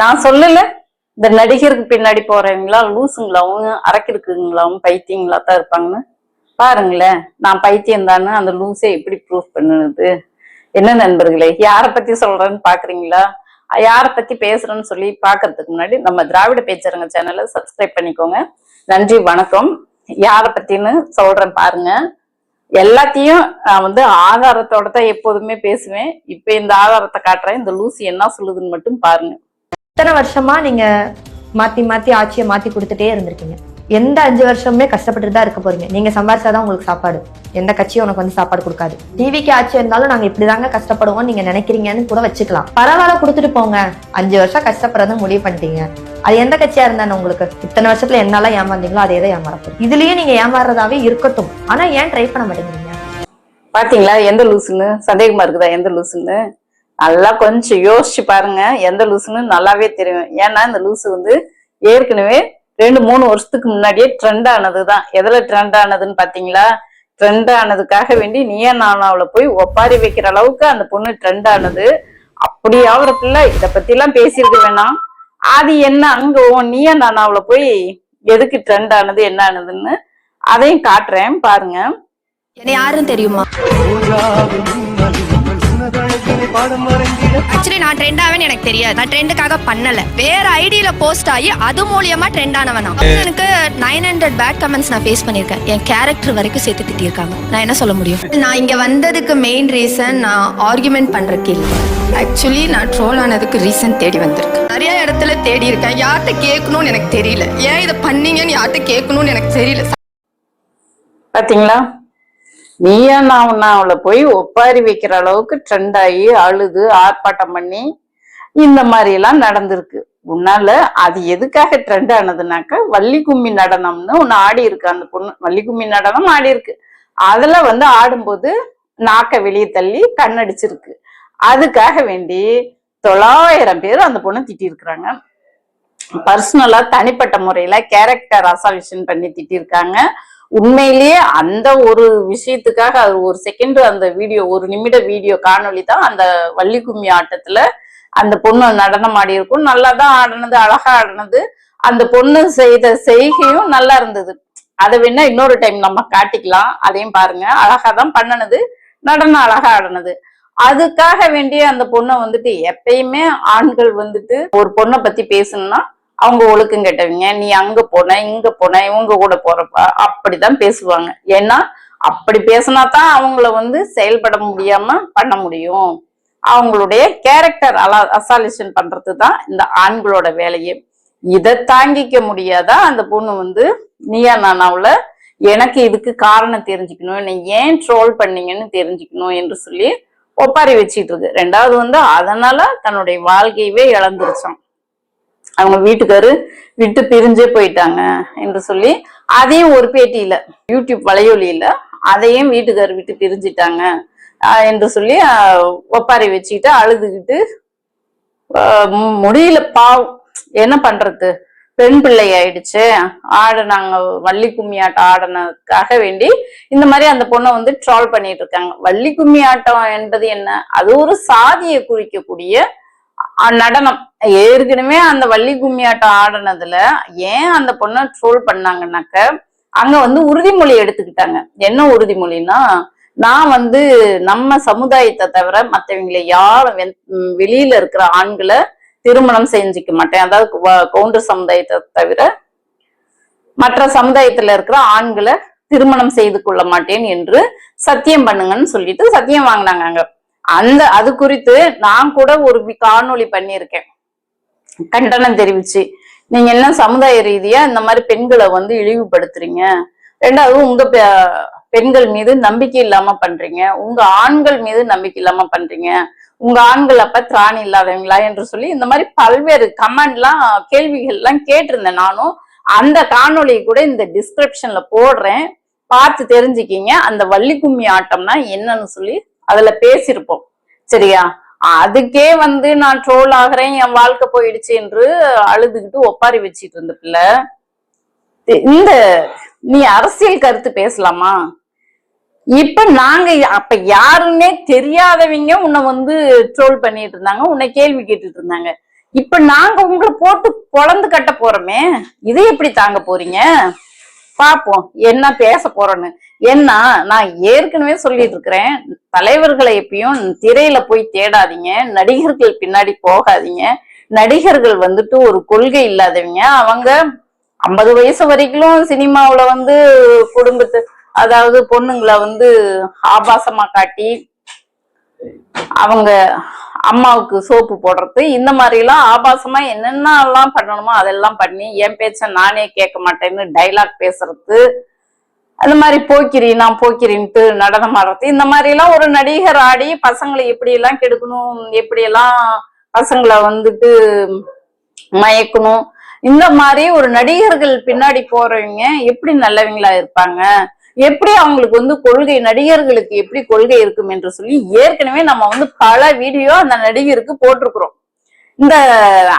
நான் சொல்லல. இந்த நடிகருக்கு பின்னாடி போறவங்களா லூசுங்களாவும் அரைக்கிருக்குங்களாவும் பைத்தியங்களா தான் இருப்பாங்கன்னு. பாருங்களேன் நான் பைத்தியம் தானே அந்த லூஸை எப்படி ப்ரூஃப் பண்ணுது என்ன நண்பர்களே யாரை பத்தி சொல்றேன்னு பாக்குறீங்களா? யாரை பத்தி பேசுறேன்னு சொல்லி பாக்குறதுக்கு முன்னாடி நம்ம திராவிட பேச்சரங்க சேனலை சப்ஸ்கிரைப் பண்ணிக்கோங்க. நன்றி வணக்கம். யாரை பத்தின்னு சொல்றேன் பாருங்க. எல்லாத்தையும் நான் வந்து ஆதாரத்தோட தான் எப்போதுமே பேசுவேன். இப்ப இந்த ஆதாரத்தை காட்டுறேன். இந்த லூசி என்ன சொல்லுதுன்னு மட்டும் பாருங்க. இத்தனை வருஷமா நீங்க மாத்தி மாத்தி ஆட்சியை மாத்தி கொடுத்துட்டே இருந்திருக்கீங்க. எந்த அஞ்சு வருஷமே கஷ்டப்பட்டு தான் இருக்க போறீங்க. நீங்க சம்பாரிச்சாதான் உங்களுக்கு சாப்பாடு. எந்த கட்சியும் உனக்கு வந்து சாப்பாடு கொடுக்காது. டிவிக்கு ஆட்சி இருந்தாலும் நாங்க இப்படிதாங்க கஷ்டப்படுவோம் நீங்க நினைக்கிறீங்கன்னு கூட வச்சுக்கலாம். பரவாயில்ல கொடுத்துட்டு போங்க. அஞ்சு வருஷம் கஷ்டப்படுறதும் முடிவு பண்ணிட்டீங்க. அது எந்த கட்சியா இருந்தானு உங்களுக்கு இத்தனை வருஷத்துல என்னால ஏமாந்தீங்களோ அதே தான் ஏமாறப்போம் இதுலயும் நீங்க ஏமாறுறதாவே இருக்கட்டும். ஆனா ஏன் ட்ரை பண்ண மாட்டேங்கிறீங்க? பாத்தீங்களா? எந்த லூசுன்னு சந்தேகமா இருக்குதா? எந்த லூசுன்னு நல்லா கொஞ்சம் யோசிச்சு பாருங்க எந்த லூசுன்னு நல்லாவே தெரியும். ஏன்னா இந்த லூஸ் வந்து ஏற்கனவே ரெண்டு மூணு வருஷத்துக்கு முன்னாடியே ட்ரெண்ட் ஆனதுதான். எதுல ட்ரெண்ட் ஆனதுன்னு பாத்தீங்களா? ட்ரெண்ட் ஆனதுக்காக வேண்டி நீயே நானாவுல போய் ஒப்பாரி வைக்கிற அளவுக்கு அந்த பொண்ணு ட்ரெண்ட் ஆனது. அப்படி ஆகுறதுல இத பத்தி எல்லாம் பேசியிருக்க வேணாம். அது என்ன அங்க உன் நீயா நானாவுல போய் எதுக்கு ட்ரெண்ட் ஆனது என்ன ஆனதுன்னு அதையும் காட்டுறேன் பாருங்க. என்ன யாருன்னு தெரியுமா? ஆக்சுவலி நான் ட்ரெண்ட் ஆவேன்னு எனக்கு தெரியாது. நான் ட்ரெண்டுக்காக பண்ணல. வேற ஐடியில போஸ்ட் ஆகி அது மூலியமா ட்ரெண்ட் ஆனவன் நான். எனக்கு நைன் ஹண்ட்ரட் பேட் கமெண்ட்ஸ் நான் ஃபேஸ் பண்ணியிருக்கேன். என் கேரக்டர் வரைக்கும் சேர்த்து திட்டியிருக்காங்க. நான் என்ன சொல்ல முடியும்? நான் இங்க வந்ததுக்கு மெயின் ரீசன் நான் ஆர்குமெண்ட் பண்ற கேள்வி ஆக்சுவலி நான் ட்ரோல் ஆனதுக்கு ரீசன் தேடி வந்திருக்கேன். நிறைய இடத்துல தேடி இருக்கேன். யார்கிட்ட கேட்கணும்னு எனக்கு தெரியல. ஏன் இதை பண்ணீங்கன்னு யார்கிட்ட கேட்கணும்னு எனக்கு தெரியல. பாத்தீங்களா? நீயா நான் அவளை போய் ஒப்பாரி வைக்கிற அளவுக்கு ட்ரெண்ட் ஆகி அழுது ஆர்ப்பாட்டம் பண்ணி இந்த மாதிரி எல்லாம் நடந்திருக்கு. உன்னால அது எதுக்காக ட்ரெண்ட் ஆனதுனாக்கா வள்ளி கும்மி நடனம்னு ஒண்ணு ஆடி இருக்கு. அந்த பொண்ணு வள்ளி கும்மி நடனம் ஆடி இருக்கு. அதுல வந்து ஆடும்போது நாக்க வெளியே தள்ளி கண்ணடிச்சிருக்கு. அதுக்காக வேண்டி தொள்ளாயிரம் பேர் அந்த பொண்ணை திட்டி இருக்கிறாங்க பர்சனலா தனிப்பட்ட முறையில கேரக்டர் அசால்யூஷன் பண்ணி திட்டிருக்காங்க. உண்மையிலேயே அந்த ஒரு விஷயத்துக்காக அது ஒரு செகண்ட் அந்த வீடியோ ஒரு நிமிட வீடியோ காணொலி தான் அந்த வள்ளி கும்மி ஆட்டத்துல அந்த பொண்ணு நடனம் ஆடி இருக்கும். நல்லா தான் ஆடினது அழகா ஆடினது. அந்த பொண்ணு செய்த செய்கையும் நல்லா இருந்தது. அதை வேணா இன்னொரு டைம் நம்ம காட்டிக்கலாம். அதையும் பாருங்க. அழகா தான் பண்ணனது. நடனம் அழகா ஆடினது. அதுக்காக வேண்டிய அந்த பொண்ணை வந்துட்டு எப்பயுமே ஆண்கள் வந்துட்டு ஒரு பொண்ணை பத்தி பேசணும்னா அவங்க ஒழுக்கம் கெட்டவங்க நீ அங்க போன இங்க போன இவங்க கூட போறப்ப அப்படிதான் பேசுவாங்க. ஏன்னா அப்படி பேசினா தான் அவங்கள வந்து செயல்பட முடியாம பண்ண முடியும். அவங்களுடைய கேரக்டர் அலா அசாலிஷன் பண்றது தான் இந்த ஆண்களோட வேலையே. இதை தாங்கிக்க முடியாதா? அந்த பொண்ணு வந்து நீயா நானாவில் எனக்கு இதுக்கு காரணம் தெரிஞ்சுக்கணும். என்னை ஏன் ட்ரோல் பண்ணீங்கன்னு தெரிஞ்சுக்கணும் என்று சொல்லி ஒப்பாரி வச்சிட்டு இருக்கு. ரெண்டாவது வந்து அதனால தன்னுடைய வாழ்க்கையவே இழந்துருச்சான் அவங்க வீட்டுக்காரு விட்டு பிரிஞ்சே போயிட்டாங்க என்று சொல்லி அதையும் ஒரு பேட்டியில யூடியூப் வலையொலியில அதையும் வீட்டுக்காரு விட்டு பிரிஞ்சிட்டாங்க என்று சொல்லி ஒப்பாரி வச்சுக்கிட்டு அழுதுகிட்டு முடியல பாவம். என்ன பண்றது? பெண் பிள்ளை ஆயிடுச்சு. ஆடினாங்க வள்ளி கும்மி ஆட்டம் ஆடினதுக்காக வேண்டி இந்த மாதிரி அந்த பொண்ணை வந்து ட்ரால் பண்ணிட்டு இருக்காங்க. வள்ளி கும்மி ஆட்டம் என்பது என்ன? அது ஒரு சாதியை குறிக்கக்கூடிய நடனம். ஏற்கனவே அந்த வள்ளி கும்மி ஆட்டம் ஆடினதுல ஏன் அந்த பொண்ணை ட்ரோல் பண்ணாங்கன்னாக்க அங்க வந்து உறுதிமொழி எடுத்துக்கிட்டாங்க. என்ன உறுதிமொழின்னா நான் வந்து நம்ம சமுதாயத்தை தவிர மற்றவங்களை யாரும் வெளியில இருக்கிற ஆண்களை திருமணம் செஞ்சுக்க மாட்டேன். அதாவது வ- கவுண்டர் சமுதாயத்தை தவிர மற்ற சமுதாயத்துல இருக்கிற ஆண்களை திருமணம் செய்து கொள்ள மாட்டேன் என்று சத்தியம் பண்ணுங்கன்னு சொல்லிட்டு சத்தியம் வாங்கினாங்க அங்க. அந்த அது குறித்து நான் கூட ஒரு காணொளி பண்ணியிருக்கேன். கண்டனம் தெரிவிச்சு நீங்க என்ன சமுதாய ரீதியா இந்த மாதிரி பெண்களை வந்து இழிவுபடுத்துறீங்க? ரெண்டாவது உங்க பெ- பெண்கள் மீது நம்பிக்கை இல்லாம பண்றீங்க. உங்க ஆண்கள் மீது நம்பிக்கை இல்லாம பண்றீங்க. உங்க ஆண்கள் அப்ப திராணி இல்லாதவங்களா என்று சொல்லி இந்த மாதிரி பல்வேறு கமெண்ட்லாம் கேள்விகள் எல்லாம் கேட்டிருந்தேன் நானும். அந்த காணொளியை கூட இந்த டிஸ்கிரிப்ஷன்ல போடுறேன். பார்த்து தெரிஞ்சுக்கிங்க. அந்த வள்ளி கும்மி ஆட்டம்னா என்னன்னு சொல்லி அதுல பேசியிருப்போம். சரியா? அதுக்கே வந்து நான் ட்ரோல் ஆகுறேன் என் வாழ்க்கை போயிடுச்சு என்று அழுதுகிட்டு ஒப்பாரி வச்சிட்டு இருந்த பிள்ளை. இந்த நீ அரசியல் கருத்து பேசலாமா? இப்ப நாங்க அப்ப யாருன்னே தெரியாதவங்க உன்னை வந்து ட்ரோல் பண்ணிட்டு இருந்தாங்க உன்னை கேள்வி கேட்டுட்டு இருந்தாங்க. இப்ப நாங்க உங்களை போட்டு பொழந்து கட்ட போறோமே இதை எப்படி தாங்க போறீங்க? பாப்போம் என்ன பேச போறோன்னு. ஏன்னா நான் ஏற்கனவே சொல்லிட்டு இருக்கிறேன் தலைவர்களை எப்பயும் திரையில போய் தேடாதீங்க நடிகர்கள் பின்னாடி போகாதீங்க. நடிகர்கள் வந்துட்டு ஒரு கொள்கை இல்லாதவங்க. அவங்க ஐம்பது வயசு வரைக்கும் சினிமாவுல வந்து குடும்பத்து அதாவது பொண்ணுங்களை வந்து ஆபாசமா காட்டி அவங்க அம்மாவுக்கு சோப்பு போடுறது இந்த மாதிரி எல்லாம் ஆபாசமா என்னென்னலாம் பண்ணணுமோ அதெல்லாம் பண்ணி என் பேச்ச நானே கேட்க மாட்டேன்னு டைலாக் பேசுறது அந்த மாதிரி போக்கிரி நான் போக்கிரின்ட்டு நடனம் ஆடுறது இந்த மாதிரி எல்லாம் ஒரு நடிகர் ஆடி பசங்களை எப்படி எல்லாம் கெடுக்கணும் எப்படி எல்லாம் பசங்களை வந்துட்டு மயக்கணும் இந்த மாதிரி ஒரு நடிகர்கள் பின்னாடி போறவங்க எப்படி நல்லவங்களா இருப்பாங்க எப்படி அவங்களுக்கு வந்து கொள்கை நடிகர்களுக்கு எப்படி கொள்கை இருக்கும் என்று சொல்லி ஏற்கனவே நம்ம வந்து பல வீடியோ அந்த நடிகருக்கு போட்டிருக்கிறோம். இந்த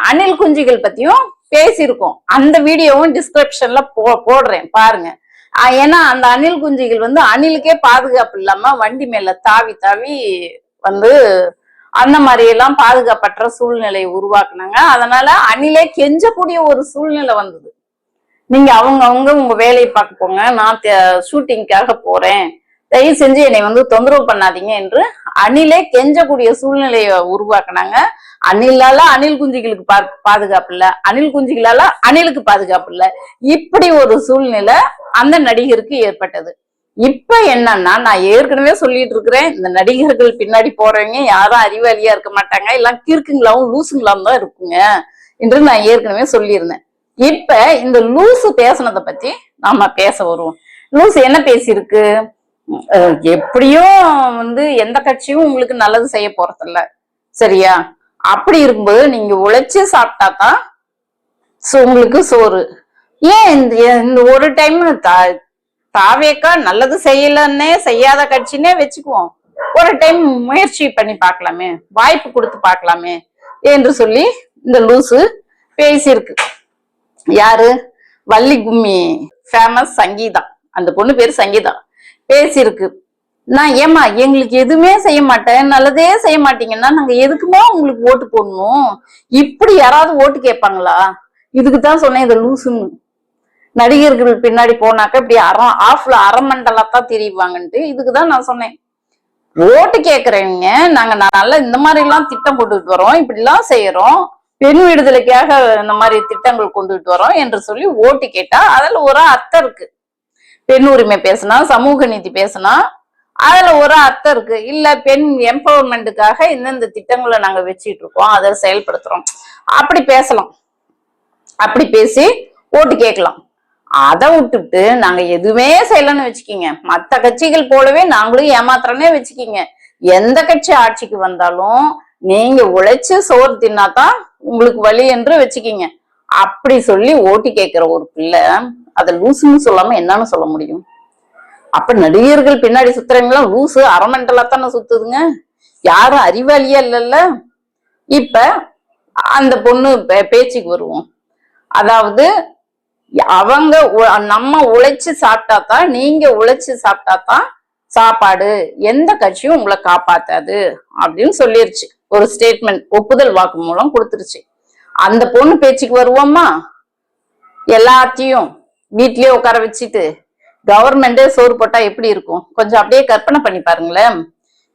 அணில் குஞ்சுகள் பத்தியும் பேசியிருக்கோம். அந்த வீடியோவும் டிஸ்கிரிப்ஷன்ல போ போடுறேன் பாருங்க. ஏன்னா அந்த அணில் குஞ்சுகள் வந்து அணிலுக்கே பாதுகாப்பு இல்லாம வண்டி மேல தாவி தாவி வந்து அந்த மாதிரி எல்லாம் பாதுகாப்பற்ற சூழ்நிலையை உருவாக்குனாங்க. அதனால அணிலே கெஞ்சக்கூடிய ஒரு சூழ்நிலை வந்தது. நீங்க அவங்க அவங்க உங்க வேலையை பார்க்க போங்க. நான் ஷூட்டிங்காக போறேன். தயவு செஞ்சு என்னை வந்து தொந்தரவு பண்ணாதீங்க என்று அணிலே கெஞ்சக்கூடிய சூழ்நிலையை உருவாக்குனாங்க. அணிலால அணில் குஞ்சுகளுக்கு பா பாதுகாப்பு இல்ல. அணில் குஞ்சுகளால அணிலுக்கு பாதுகாப்பு இல்ல. இப்படி ஒரு சூழ்நிலை அந்த நடிகருக்கு ஏற்பட்டது. இப்ப என்னன்னா நான் ஏற்கனவே சொல்லிட்டு இருக்கிறேன். இந்த நடிகர்கள் பின்னாடி போறவங்க யாரும் அறிவாளியா இருக்க மாட்டாங்க. எல்லாம் கிறுக்குங்களாவும் லூசுங்களாவும் தான் இருக்குங்க. என்று நான் ஏற்கனவே சொல்லியிருந்தேன். இப்ப இந்த லூசு பேசுனதை பத்தி நாம பேச வருவோம். லூசு என்ன பேசியிருக்கு? எப்படியும் வந்து எந்த கட்சியும் உங்களுக்கு நல்லது செய்ய போறதில்ல. சரியா? அப்படி இருக்கும்போது நீங்க உழைச்சு சாப்பிட்டா தான் சோ- உங்களுக்கு சோறு. ஏன் இந்த இந்த ஒரு டைம் தாவேக்கா நல்லது செய்யலன்னே செய்யாத கட்சினே வச்சுக்குவோம். ஒரு டைம் முயற்சி பண்ணி பார்க்கலாமே. வாய்ப்பு கொடுத்து பார்க்கலாமே என்று சொல்லி இந்த லூசு பேசியிருக்கு. யாரு? வள்ளி கும்மி ஃபேமஸ் சங்கீதா. அந்த பொண்ணு பேர் சங்கீதா. பேசியிருக்கு. நான் ஏமா எங்களுக்கு எதுவுமே செய்ய மாட்டேன். நல்லதே செய்ய மாட்டீங்கன்னா நாங்க எதுக்குமே உங்களுக்கு ஓட்டு போடணும்? இப்படி யாராவது ஓட்டு கேட்பாங்களா? இதுக்கு தான் சொன்னேன் இதை லூசுன்னு. நடிகர்கள் பின்னாடி போனாக்க இப்படி அறம் ஆஃப்ல அரை தெரியுவாங்கன்ட்டு இதுக்கு தான் நான் சொன்னேன். ஓட்டு கேக்குறவங்க நாங்க நல்லா இந்த மாதிரி எல்லாம் திட்டம் போட்டுட்டு வரோம். இப்படி எல்லாம் செய்யறோம். பெண் விடுதலைக்காக இந்த மாதிரி திட்டங்கள் கொண்டுட்டு வரோம் என்று சொல்லி ஓட்டு கேட்டா அதுல ஒரு அர்த்தம் இருக்கு. பெண் உரிமை பேசினா சமூக நீதி பேசினா அதுல ஒரு அர்த்தம் இருக்கு. இல்ல பெண் எம்பவர்மெண்ட்டுக்காக இந்தந்த திட்டங்களை நாங்க வச்சிட்டு இருக்கோம் அதை செயல்படுத்துறோம். அப்படி பேசலாம். அப்படி பேசி ஓட்டு கேட்கலாம். அதை விட்டுட்டு நாங்க எதுவுமே செய்யலன்னு வச்சுக்கிங்க. மத்த கட்சிகள் போலவே நாங்களும் ஏமாத்துறோன்னே வச்சுக்கிங்க. எந்த கட்சி ஆட்சிக்கு வந்தாலும் நீங்க உழைச்சு சோறு தின்னாதான் உங்களுக்கு வழி என்று வச்சுக்கிங்க. அப்படி சொல்லி ஓட்டி கேட்கிற ஒரு பிள்ளை அதை லூசுன்னு சொல்லாம என்னன்னு சொல்ல முடியும்? அப்ப நடிகர்கள் பின்னாடி சுத்துறவங்களாம் லூசு அரமெண்டலா தானே சுத்துதுங்க. யாரும் அறிவாளியா இல்லைல்ல. இப்ப அந்த பொண்ணு பே- பேச்சுக்கு வருவோம். அதாவது அவங்க நம்ம உழைச்சு சாப்பிட்டா தான் நீங்க உழைச்சு சாப்பிட்டா தான் சாப்பாடு எந்த கட்சியும் உங்களை காப்பாத்தாது அப்படின்னு சொல்லிருச்சு. ஒரு ஸ்டேட்மெண்ட் ஒப்புதல் வாக்கு மூலம் கொடுத்துருச்சு. அந்த பொண்ணு பேச்சுக்கு வருவோமா? எல்லாத்தையும் வீட்லயே உட்கார வச்சுட்டு கவர்மெண்டே சோறு போட்டா எப்படி இருக்கும்? கொஞ்சம் அப்படியே கற்பனை பண்ணி பாருங்களேன்.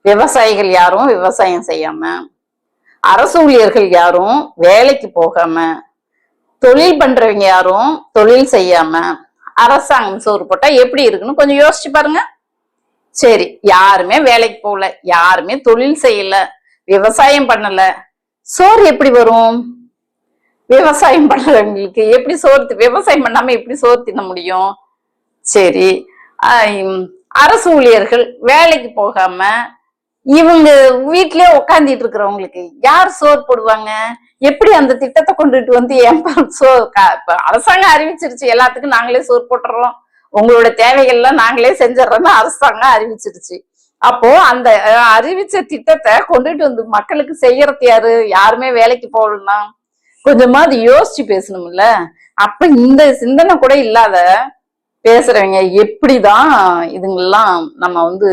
விவசாயிகள் யாரும் விவசாயம் செய்யாம அரசு ஊழியர்கள் யாரும் வேலைக்கு போகாம தொழில் பண்றவங்க யாரும் தொழில் செய்யாம அரசாங்கம் சோறு போட்டா எப்படி இருக்குன்னு கொஞ்சம் யோசிச்சு பாருங்க. சரி யாருமே வேலைக்கு போகல யாருமே தொழில் செய்யல. விவசாயம் பண்ணல. சோறு எப்படி வரும்? விவசாயம் பண்றவங்களுக்கு எப்படி சோறு விவசாயம் பண்ணாம எப்படி சோறு தின்ன முடியும்? சரி அரசு ஊழியர்கள் வேலைக்கு போகாம இவங்க வீட்லயே உட்காந்துட்டு இருக்கிறவங்களுக்கு யார் சோறு போடுவாங்க? எப்படி அந்த திட்டத்தை கொண்டுட்டு வந்து என் சோ க- அரசாங்கம் அறிவிச்சிருச்சு எல்லாத்துக்கும் நாங்களே சோறு போட்டுறோம். உங்களோட தேவைகள்லாம் நாங்களே செஞ்சிடறோம்னு அரசாங்கம் அறிவிச்சிருச்சு. அப்போ அந்த அறிவிச்ச திட்டத்தை கொண்டுட்டு வந்து மக்களுக்கு செய்யறது யாரு? யாருமே வேலைக்கு போகலன்னா கொஞ்சமாவது யோசிச்சு பேசணும்ல. அப்ப இந்த சிந்தனை கூட இல்லாத பேசுறவங்க எப்படிதான் இதுங்கெல்லாம் நம்ம வந்து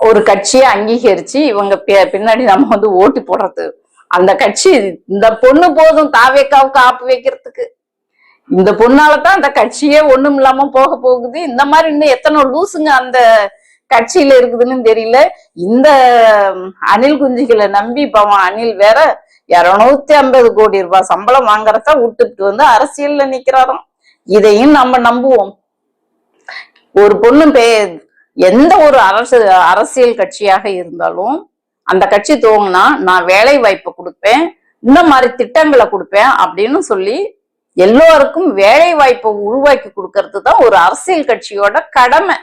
ஒரு கட்சியை அங்கீகரிச்சு இவங்க பின்னாடி நம்ம வந்து ஓட்டு போடுறது. அந்த கட்சி இந்த பொண்ணு போதும் தாவேக்காவுக்கு ஆப்பு வைக்கிறதுக்கு. இந்த பொண்ணாலதான் அந்த கட்சியே ஒண்ணும் இல்லாம போக போகுது. இந்த மாதிரி இன்னும் எத்தனை லூசுங்க அந்த கட்சியில இருக்குதுன்னு தெரியல. இந்த அணில் குஞ்சுகளை நம்பி பவன் அணில் வேற இருநூத்தி ஐம்பது கோடி ரூபாய் சம்பளம் வாங்குறத விட்டுட்டு வந்து அரசியல்ல நிக்கிறாராம். இதையும் நம்ம நம்புவோம். ஒரு பொண்ணு பே எந்த ஒரு அரசு அரசியல் கட்சியாக இருந்தாலும் அந்த கட்சி துவங்கினா நான் வேலை வாய்ப்பு கொடுப்பேன் இந்த மாதிரி திட்டங்களை கொடுப்பேன் அப்படின்னு சொல்லி எல்லோருக்கும் வேலை வாய்ப்பை உருவாக்கி கொடுக்கறது தான் ஒரு அரசியல் கட்சியோட கடமை.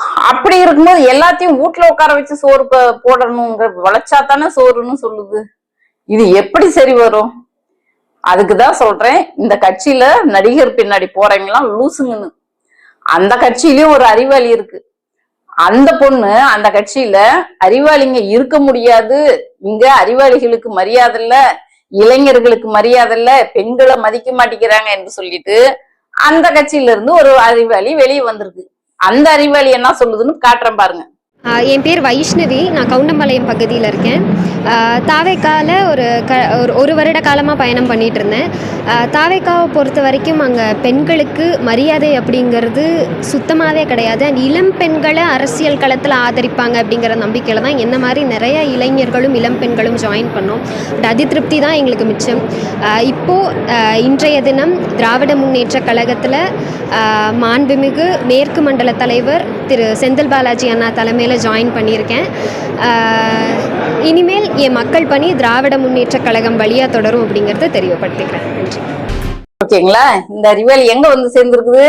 அப்படி இருக்கும்போது எல்லாத்தையும் வீட்டுல உட்கார வச்சு சோறு போடணுங்கிற வளைச்சா தானே சோறுன்னு சொல்லுது. இது எப்படி சரி வரும்? அதுக்குதான் சொல்றேன் இந்த கட்சியில நடிகர் பின்னாடி போறவங்களாம் லூசுங்கன்னு. அந்த கட்சியிலயும் ஒரு அறிவாளி இருக்கு. அந்த பொண்ணு அந்த கட்சியில அறிவாளிங்க இருக்க முடியாது. இங்க அறிவாளிகளுக்கு மரியாதை இல்ல இளைஞர்களுக்கு மரியாதை இல்ல பெண்களை மதிக்க மாட்டேங்கிறாங்க என்று சொல்லிட்டு அந்த கட்சியில இருந்து ஒரு அறிவாளி வெளியே வந்திருக்கு. அந்த அறிவாளி என்ன சொல்லுதுன்னு காட்டுறேன் பாருங்க. என் பேர் வைஷ்ணவி. நான் கவுண்டம்பாளையம் பகுதியில் இருக்கேன். தாவேக்காவில் ஒரு க ஒரு ஒரு வருட காலமாக பயணம் பண்ணிட்டு இருந்தேன் தாவேக்காவை பொறுத்த வரைக்கும் அங்கே பெண்களுக்கு மரியாதை அப்படிங்கிறது சுத்தமாகவே கிடையாது. அண்ட் இளம் பெண்களை அரசியல் களத்தில் ஆதரிப்பாங்க அப்படிங்கிற நம்பிக்கையில் தான் என்ன மாதிரி நிறைய இளைஞர்களும் இளம் பெண்களும் ஜாயின் பண்ணோம். பட் அதிதிருப்தி தான் எங்களுக்கு மிச்சம். இப்போது இன்றைய தினம் திராவிட முன்னேற்ற கழகத்தில் மாண்புமிகு மேற்கு மண்டல தலைவர் திரு செந்தில் பாலாஜி அண்ணா தலைமையில் ஜாயின் பண்ணியிருக்கேன். ஆஹ் இனிமேல் என் மக்கள் பணி திராவிட முன்னேற்ற கழகம் வழியாக தொடரும் அப்படிங்கிறத தெரியப்படுத்திக்கிறேன். ஓகேங்களா? இந்த அறிவியல் எங்க வந்து சேர்ந்திருக்குது?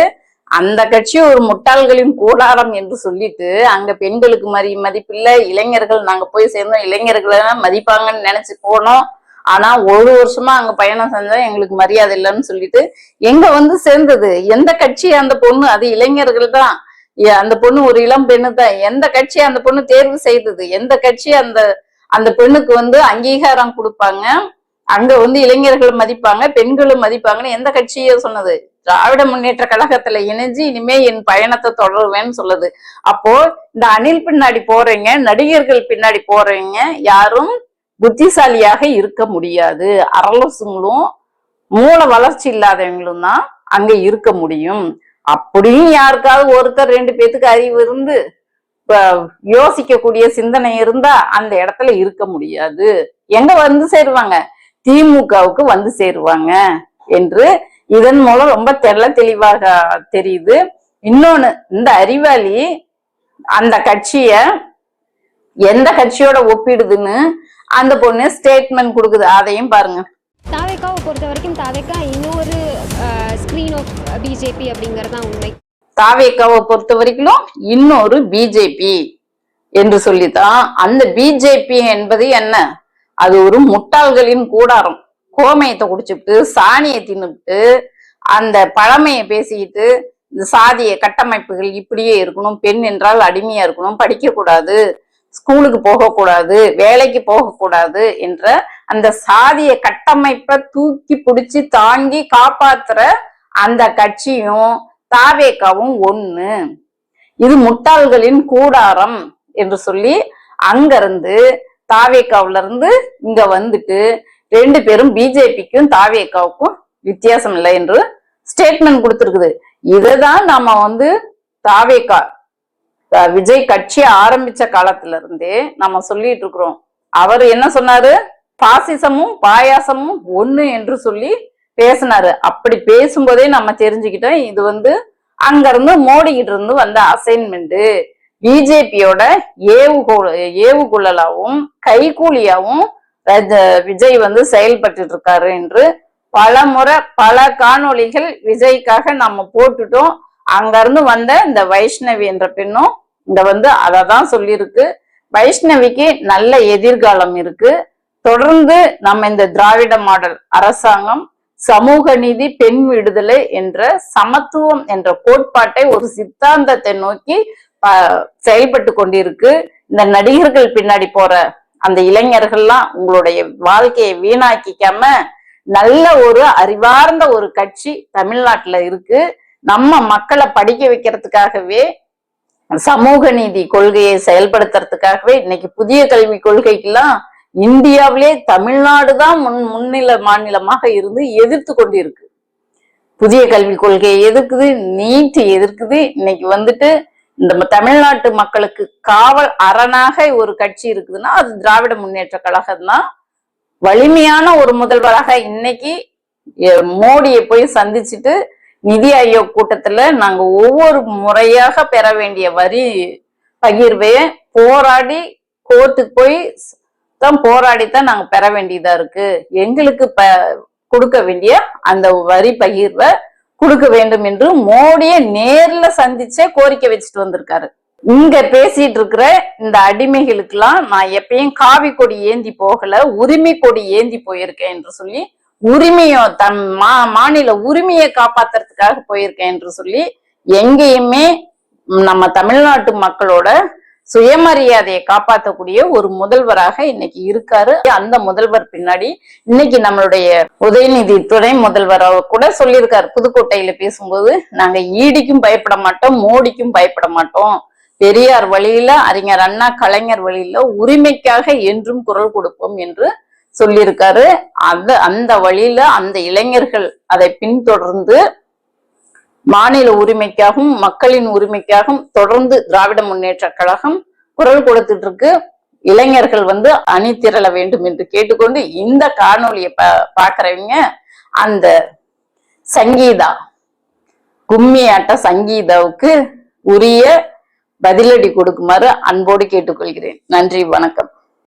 அந்த கட்சி ஒரு முட்டாள்களின் கூடாரம் என்று சொல்லிட்டு அங்க பெண்களுக்கு மதி மதிப்பில்லை இளைஞர்கள் நாங்க போய் சேர்ந்தோம் இளைஞர்களை மதிப்பாங்கன்னு நினைச்சு போனோம். ஆனா ஒரு வருஷமா அங்க பயணம் செஞ்சா எங்களுக்கு மரியாதை இல்லைன்னு சொல்லிட்டு எங்க வந்து சேர்ந்தது? எந்த கட்சி அந்த பொண்ணு? அது இளைஞர்கள் தான். அந்த பொண்ணு ஒரு இளம் பெண்ணு தான் எந்த கட்சி அந்த பொண்ணு தேர்வு செய்தது? எந்த கட்சி அந்த அந்த பெண்ணுக்கு வந்து அங்கீகாரம் கொடுப்பாங்க? அங்க வந்து இளைஞர்கள் மதிப்பாங்க பெண்களும் மதிப்பாங்கன்னு எந்த கட்சியோ சொன்னது? திராவிட முன்னேற்ற கழகத்துல இணைஞ்சு இனிமே என் பயணத்தை தொடருவேன்னு சொல்லுது. அப்போ இந்த அணில் பின்னாடி போறீங்க நடிகர்கள் பின்னாடி போறீங்க யாரும் புத்திசாலியாக இருக்க முடியாது. அரலசுங்களும் மூல வளர்ச்சி இல்லாதவங்களும் தான் அங்க இருக்க முடியும். அப்படியும் யாருக்காவது ஒருத்தர் ரெண்டு பேத்துக்கு அறிவு இருந்து யோசிக்கக்கூடிய சிந்தனை இருந்தா அந்த இடத்துல இருக்க முடியாது. எங்க வந்து சேருவாங்க? திமுகவுக்கு வந்து சேருவாங்க என்று இதன் மூலம் ரொம்ப தெள்ள தெளிவாக தெரியுது. இன்னொன்னு இந்த அறிவாளி அந்த கட்சிய எந்த கட்சியோட ஒப்பிடுதுன்னு அந்த பொண்ணு ஸ்டேட்மெண்ட் கொடுக்குது. அதையும் பாருங்க. தாவேக்காவை பொறுத்த வரைக்கும் தாவேக்கா இன்னொரு பிஜேபி அப்படிங்கிறது தான் உண்மை. தாவேக்காவை பொறுத்த வரைக்கும் இன்னொரு பிஜேபி என்று சொல்லித்தான். அந்த பிஜேபி என்பது என்ன? அது ஒரு முட்டாள்களின் கூடாரம். கோமயத்தை குடிச்சுட்டு சாணியை தின்னுட்டு அந்த பழமையை பேசிக்கிட்டு இந்த சாதிய கட்டமைப்புகள் இப்படியே இருக்கணும். பெண் என்றால் அடிமையா இருக்கணும். படிக்க கூடாது ஸ்கூலுக்கு போகக்கூடாது. வேலைக்கு போகக்கூடாது என்ற அந்த சாதிய கட்டமைப்பை தூக்கி பிடிச்சி தாங்கி காப்பாத்துற அந்த கட்சியும் தாவேக்காவும் ஒண்ணு. இது முட்டாள்களின் கூடாரம் என்று சொல்லி அங்கிருந்து தாவேக்காவில இருந்து இங்க வந்துட்டு ரெண்டு பேரும் பிஜேபிக்கும் தாவேக்காவுக்கும் வித்தியாசம் இல்லை என்று ஸ்டேட்மெண்ட் கொடுத்துருக்குது. இதுதான் நாம வந்து தாவேக்கா விஜய் கட்சி ஆரம்பிச்ச காலத்துல இருந்தே நம்ம சொல்லிட்டு இருக்கிறோம். அவர் என்ன சொன்னாரு? பாசிசமும் பாயாசமும் ஒண்ணு என்று சொல்லி பேசினாரு. அப்படி பேசும்போதே நம்ம தெரிஞ்சுக்கிட்டோம் இது வந்து அங்க இருந்து மோடி இருந்து வந்த அசைன்மெண்ட் பிஜேபியோட ஏவுகோள் ஏவுகுழலாவும் கைகூலியாவும் விஜய் வந்து செயல்பட்டு இருக்காரு என்று பல முறை பல காணொளிகள் விஜய்க்காக நம்ம போட்டுட்டோம். அங்க இருந்து வந்த இந்த வைஷ்ணவி என்ற பெண்ணும் இந்த வந்து அதை தான் சொல்லியிருக்கு. வைஷ்ணவிக்கு நல்ல எதிர்காலம் இருக்கு. தொடர்ந்து நம்ம இந்த திராவிட மாடல் அரசாங்கம் சமூக நீதி பெண் விடுதலை என்ற சமத்துவம் என்ற கோட்பாட்டை ஒரு சித்தாந்தத்தை நோக்கி செயல்பட்டு கொண்டிருக்கு. இந்த நடிகர்கள் பின்னாடி போற அந்த இளைஞர்கள்லாம் உங்களுடைய வாழ்க்கையை வீணாக்கிக்காம நல்ல ஒரு அறிவார்ந்த ஒரு கட்சி தமிழ்நாட்டுல இருக்கு. நம்ம மக்களை படிக்க வைக்கிறதுக்காகவே சமூக நீதி கொள்கையை செயல்படுத்துறதுக்காகவே இன்னைக்கு புதிய கல்வி கொள்கைக்கெல்லாம் இந்தியாவிலே தமிழ்நாடு தான் முன் முன்னில மாநிலமாக இருந்து எதிர்த்து கொண்டிருக்கு. புதிய கல்விக் கொள்கையை எதிர்க்குது நீட் எதிர்க்குது. இன்னைக்கு வந்துட்டு இந்த தமிழ்நாட்டு மக்களுக்கு காவல் அரணாக ஒரு கட்சி இருக்குதுன்னா அது திராவிட முன்னேற்ற கழகம் தான் வலிமையான ஒரு முதல்வராக இன்னைக்கு மோடியை போய் சந்திச்சுட்டு நிதி ஆயோக் கூட்டத்துல நாங்க ஒவ்வொரு முறையாக பெற வேண்டிய வரி பகிர்வை போராடி கோர்ட்டுக்கு போய் தான் போராடித்தான் நாங்க பெற வேண்டியதா இருக்கு. எங்களுக்கு ப கொடுக்க வேண்டிய அந்த வரி பகிர்வை கொடுக்க வேண்டும் என்று மோடியை நேர்ல சந்திச்சே கோரிக்கை வச்சுட்டு வந்திருக்காரு. இங்க பேசிட்டு இருக்கிற இந்த அடிமைகளுக்கெல்லாம் நான் எப்பயும் காவி கொடி ஏந்தி போகல உரிமை கொடி ஏந்தி போயிருக்கேன் என்று சொல்லி உரிமையை தன் மா மாநில உரிமையை காப்பாத்துறதுக்காக போயிருக்கேன் என்று சொல்லி எங்கேயுமே நம்ம தமிழ்நாட்டு மக்களோட சுயமரியாதையை காப்பாற்றக்கூடிய ஒரு முதல்வராக இன்னைக்கு இருக்காரு. அந்த முதல்வர் பின்னாடி இன்னைக்கு நம்மளுடைய உதயநிதி துணை முதல்வர் அவர் கூட சொல்லியிருக்காரு. புதுக்கோட்டையில பேசும்போது நாங்க ஈடிக்கும் பயப்பட மாட்டோம் மோடிக்கும் பயப்பட மாட்டோம். பெரியார் வழியில அறிஞர் அண்ணா கலைஞர் வழியில உரிமைக்காக என்றும் குரல் கொடுப்போம் என்று சொல்லியிருக்காரு. அந்த அந்த வழியில அந்த இளைஞர்கள் அதை பின்தொடர்ந்து மாநில உரிமைக்காகவும் மக்களின் உரிமைக்காகவும் தொடர்ந்து திராவிட முன்னேற்ற கழகம் குரல் கொடுத்துட்டு இருக்கு. இளைஞர்கள் வந்து அணி திரள வேண்டும் என்று கேட்டுக்கொண்டு இந்த காணொலியை பா பாக்குறவங்க அந்த சங்கீதா கும்மி ஆட்ட சங்கீதாவுக்கு உரிய பதிலடி கொடுக்குமாறு அன்போடு கேட்டுக்கொள்கிறேன். நன்றி வணக்கம்.